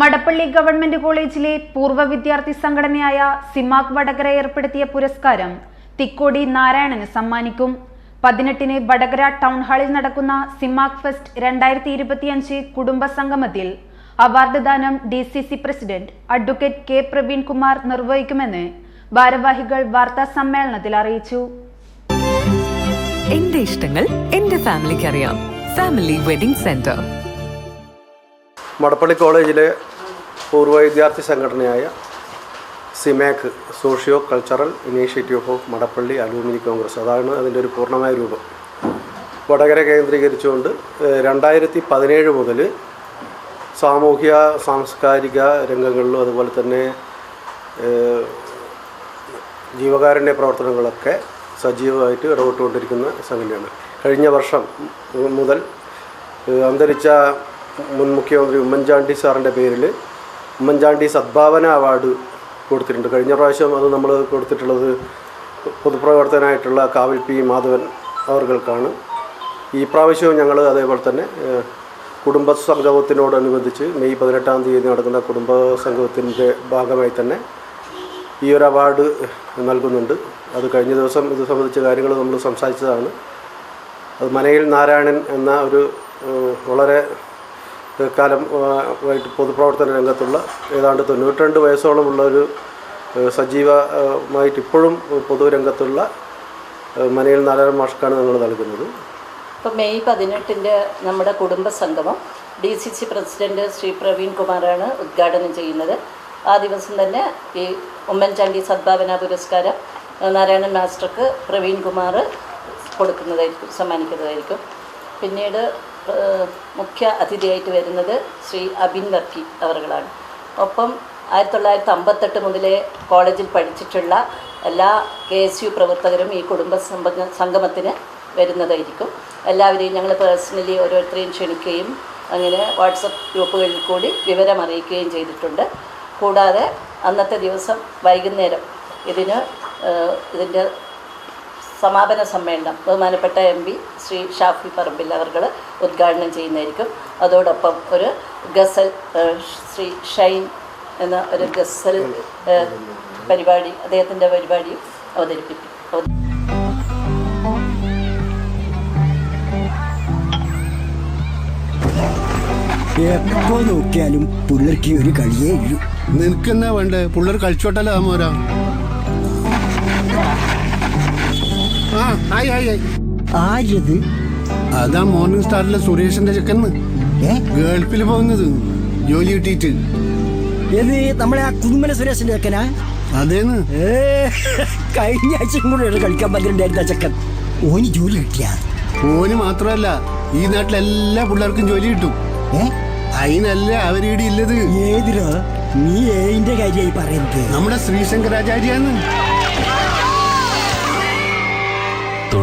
Madappally government കോളേജിലെ പൂർവ വിദ്യാർത്ഥി സംഘടനയായ സിമാക് വടകര ഏർപ്പെടുത്തിയ പുരസ്കാരം തിക്കോടി നാരായണന് സമ്മാനിക്കും. പതിനെട്ടിന് വടകര ടൗൺ ഹാളിൽ നടക്കുന്ന സിമാക് ഫെസ്റ്റ് രണ്ടായിരത്തി ഇരുപത്തിയഞ്ച് കുടുംബ സംഗമത്തിൽ അവാർഡ് ദാനം D C C president advocate K Praveen Kumar നിർവഹിക്കുമെന്ന് ഭാരവാഹികൾ വാർത്താ സമ്മേളനത്തിൽ അറിയിച്ചു. എന്റെ ഇഷ്ടങ്ങൾ എന്റെ ഫാമിലിക്ക് അറിയാം. Family wedding centre. മടപ്പള്ളി കോളേജിലെ പൂർവ വിദ്യാർത്ഥി സംഘടനയായ Simac socio cultural initiative of Madappally alumni congress. അതാണ് അതിന്റെ ഒരു പൂർണമായ രൂപം. വടകര കേന്ദ്രീകരിച്ചുകൊണ്ട് രണ്ടായിരത്തി പതിനേഴ് മുതൽ സാമൂഹ്യ സാംസ്കാരിക രംഗങ്ങളിലും അതുപോലെ തന്നെ ജീവകാരുണ്യ പ്രവർത്തനങ്ങളൊക്കെ സജീവമായിട്ട് ഇടപെട്ടുകൊണ്ടിരിക്കുന്ന സംഘടനയാണ് കഴിഞ്ഞ വർഷം മുതൽ അന്തരിച്ച മുൻ മുഖ്യമന്ത്രി ഉമ്മൻചാണ്ടി സാറിന്റെ പേരിൽ ഉമ്മൻചാണ്ടി സദ്ഭാവന അവാർഡ് കൊടുത്തിട്ടുണ്ട്. കഴിഞ്ഞ പ്രാവശ്യം അത് നമ്മൾ കൊടുത്തിട്ടുള്ളത് പൊതുപ്രവർത്തനായിട്ടുള്ള കാവൽ പി മാധവൻ അവർക്കാണ് ഈ പ്രാവശ്യവും ഞങ്ങൾ അതേപോലെ തന്നെ കുടുംബ സംഗമത്തിനോടനുബന്ധിച്ച് മെയ് പതിനെട്ടാം തീയതി നടക്കുന്ന കുടുംബ സംഗമത്തിന്റെ ഭാഗമായി തന്നെ ഈ ഒരു അവാർഡ് നൽകുന്നുണ്ട്. അത് കഴിഞ്ഞ ദിവസം ഇത് സംബന്ധിച്ച കാര്യങ്ങൾ നമ്മൾ സംസാരിച്ചതാണ്. അത് മനയിൽ നാരായണൻ എന്ന ഒരു വളരെ കാലം ആയിട്ട് പൊതുപ്രവർത്തന രംഗത്തുള്ള ഏതാണ്ട് തൊണ്ണൂറ്റിരണ്ട് വയസ്സോളമുള്ള ഒരു സജീവമായിട്ട് ഇപ്പോഴും പൊതുരംഗത്തുള്ള മനയിൽ നാലര മാഷ്ക്കാണ് നമ്മൾ നൽകുന്നത്. ഇപ്പോൾ മെയ് പതിനെട്ടിന്റെ നമ്മുടെ കുടുംബ സംഗമം D C C president Shri Praveen കുമാറാണ് ഉദ്ഘാടനം ചെയ്യുന്നത്. ആ ദിവസം തന്നെ ഈ ഉമ്മൻചാണ്ടി സദ്ഭാവന പുരസ്കാരം നാരായണൻ മാസ്റ്റർക്ക് പ്രവീൺ കുമാർ കൊടുക്കുന്നതായിരിക്കും സമ്മാനിക്കുന്നതായിരിക്കും. പിന്നീട് മുഖ്യ അതിഥിയായിട്ട് വരുന്നത് ശ്രീ അബിൻ വർക്കി അവറുകളാണ് ഒപ്പം ആയിരത്തി തൊള്ളായിരത്തി അമ്പത്തെട്ട് മുതലേ കോളേജിൽ പഠിച്ചിട്ടുള്ള എല്ലാ കെ എസ് യു പ്രവർത്തകരും ഈ കുടുംബ സംഗ- സംഗമത്തിന് വരുന്നതായിരിക്കും. എല്ലാവരെയും ഞങ്ങൾ പേഴ്സണലി ഓരോരുത്തരെയും ക്ഷണിക്കുകയും അങ്ങനെ വാട്സപ്പ് ഗ്രൂപ്പുകളിൽ കൂടി വിവരം അറിയിക്കുകയും ചെയ്തിട്ടുണ്ട്. കൂടാതെ അന്നത്തെ ദിവസം വൈകുന്നേരം ഇതിന് ഇതിന്റെ സമാപന സമ്മേളനം ബഹുമാനപ്പെട്ട എം പി ശ്രീ ഷാഫി പറമ്പിൽ അവർ ഉദ്ഘാടനം ചെയ്യുന്നതായിരിക്കും. അതോടൊപ്പം ഒരു ഗസൽ ശ്രീ ഷൈൻ എന്ന ഒരു ഗസൽ പരിപാടി അദ്ദേഹത്തിന്റെ പരിപാടിയും അവതരിപ്പിക്കും. അവ- എപ്പോ നോക്കിയാലും പുള്ളർക്ക് ഒരു കളിയേ ഉള്ളൂ നിനക്കെന്നാ വേണ്ടേ? പിള്ളേർ കളിച്ചോട്ടല്ലോ ആമോരാ ആ ആയി ആയി ആയി ആരത് അതാ മോർണിംഗ് സ്റ്റാറിലെ സുരേഷിന്റെ ചെക്കന്ന് ഗൾഫിൽ പോകുന്നത്. ജോലി കിട്ടിയിട്ട്. ഏത് നമ്മളെ ആ കുന്നുമല സുരേഷിന്റെ ചെക്കനാ? അതേന്ന്. കഴിഞ്ഞ ആഴ്ചയും കൂടെ കളിക്കാൻ പറ്റിണ്ടായിരുന്ന ചെക്കൻ. ഓന് ജോലി കിട്ടിയ? ഓന് മാത്രമല്ല ഈ നാട്ടിലെ എല്ലാ പിള്ളേർക്കും ജോലി കിട്ടും. അതിനല്ല അവരിവിടെ ഇല്ലത് ഏതിനോ? നീ ഏതിന്റെ കാര്യമായി പറയുന്നത്. നമ്മുടെ ശ്രീശങ്കരാചാര്യാന്ന്.